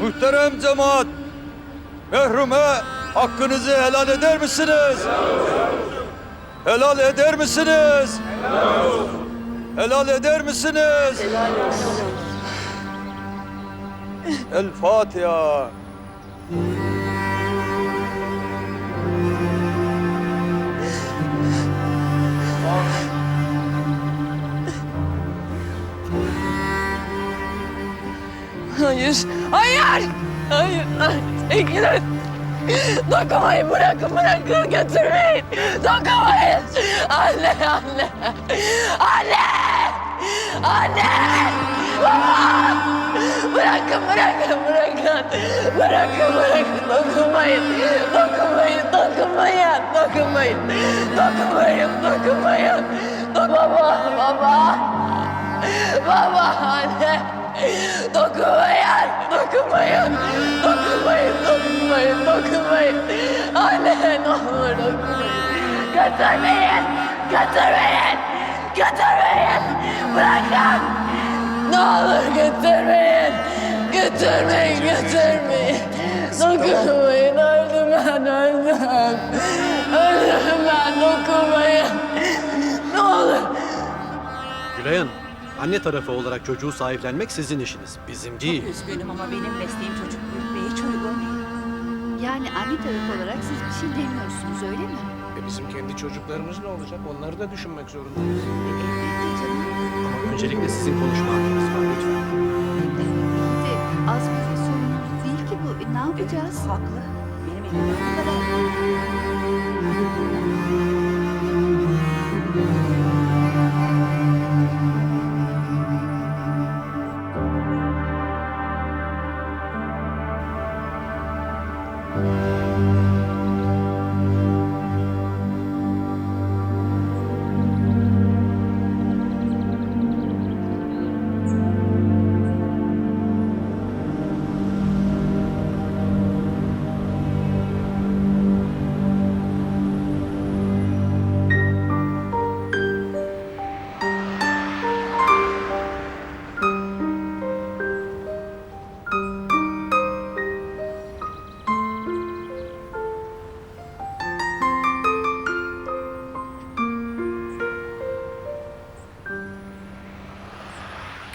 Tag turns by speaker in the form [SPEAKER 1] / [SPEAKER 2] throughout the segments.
[SPEAKER 1] Muhterem cemaat, mehrume hakkınızı helal eder misiniz? Helal eder misiniz? Helal eder misiniz? El Fatiha.
[SPEAKER 2] Hayır, hayır, hayır. Çekilin. Dokunmayın, bırakın, bırakın, götürmeyin. Dokunmayın. Anne, anne, anne, anne, baba. Bırakın, bırakın, bırakın. Bırakın, bırakın, dokunmayın. Dokunmayın, dokunmayın, dokunmayın. Dokunmayın, dokunmayın. Dok baba, baba. Baba, anne. Dokunmayın, dokunmayın, dokunmayın, dokunmayın, dokunmayın. Anne ne olur dokunmayın. Götürmeyin, götürmeyin, götürmeyin. Bırakın. Ne olur götürmeyin. Götürmeyin, götürmeyin. Dokunmayın, öldüm ben, öldüm. Öldüm ben, dokunmayın. Ne olur.
[SPEAKER 3] Gülay Hanım, anne tarafı olarak çocuğu sahiplenmek sizin işiniz. Bizim değil.
[SPEAKER 4] Üzgünüm ama benim mesleğim çocuk büyütmeye hiç uygun değil.
[SPEAKER 5] Yani anne tarafı olarak siz bir şey demiyorsunuz öyle mi?
[SPEAKER 6] E bizim kendi çocuklarımız ne olacak? Onları da düşünmek zorundayız.
[SPEAKER 5] Elbette canım.
[SPEAKER 3] Ama öncelikle sizin konuşma hakkınız var lütfen.
[SPEAKER 5] De, az bir sorunumuz değil ki bu. E, ne yapacağız?
[SPEAKER 4] Haklı. Benim elimden bu kadar. Thank you.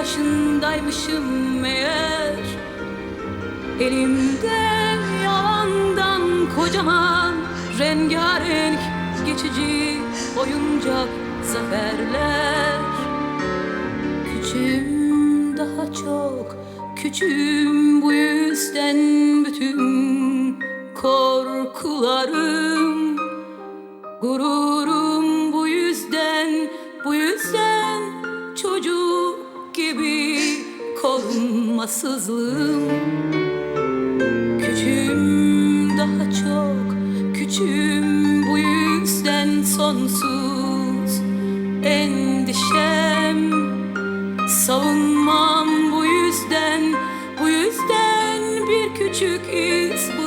[SPEAKER 7] başındaymışım meğer. Elimde yalandan kocaman rengarenk geçici oyuncak zaferler. Küçüğüm daha çok küçüğüm bu yüzden bütün korkularım Gururum korunmasızlığım Küçüğüm daha çok, küçüğüm bu yüzden sonsuz. Endişem Savunmam bu yüzden, bu yüzden bir küçük iz